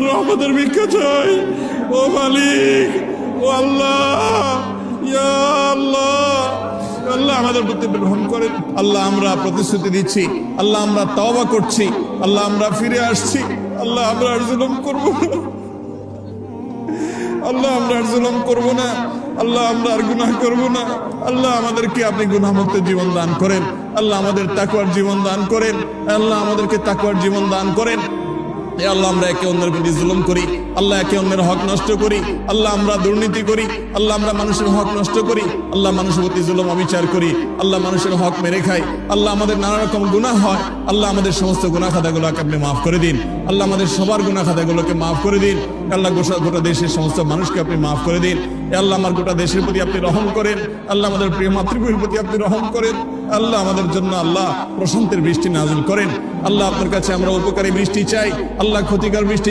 আপনার রহমতের ভিক্ষা চাই। ও মালিক, ও আল্লাহ, ইয়া আল্লাহ। আল্লাহ আমাদের প্রতি গ্রহণ করেন। আল্লাহ আমরা প্রতিশ্রুতি দিচ্ছি। আল্লাহ আমরা তওবা করছি। আল্লাহ আমরা ফিরে আসছি। আল্লাহ আমরা আর জুলুম করব না। আল্লাহ আমরা আর জুলুম করব না। আল্লাহ আমরা আর গুনাহ করব না। আল্লাহ আমাদেরকে আপনি গুনাহমুক্ত জীবন দান করেন। আল্লাহ আমাদের তাকওয়ার জীবন দান করেন। আল্লাহ আমাদেরকে তাকওয়ার জীবন দান করেন। এ আল্লাহ, আমরা একে অন্যের প্রতি জুলুম করি। আল্লাহ একে অন্যের হক নষ্ট করি। আল্লাহ আমরা দুর্নীতি করি। আল্লাহ আমরা মানুষের হক নষ্ট করি। আল্লাহ মানুষের প্রতি জুলুম অবিচার করি। আল্লাহ মানুষের হক মেরে খাই আল্লাহ আমাদের নানা রকম গুণা হয়। আল্লাহ আমাদের সমস্ত গুণা খাতাগুলোকে আপনি মাফ করে দিন। আল্লাহ আমাদের সবার গুণা খাতাগুলোকে মাফ করে দিন। আল্লাহ গোটা দেশের সমস্ত মানুষকে আপনি মাফ করে দিন। আল্লাহ, আমার গোটা দেশের প্রতি আপনি রহম করেন। আল্লাহ, আমাদের প্রিয় মাতৃভূমির প্রতি আপনি রহম করেন। আল্লাহ, আমাদের জন্য আল্লাহ প্রশান্তের বৃষ্টি নাজিল করেন। আল্লাহ, আপনার কাছে আমরা উপকারী বৃষ্টি চাই। আল্লাহ, ক্ষতিকর বৃষ্টি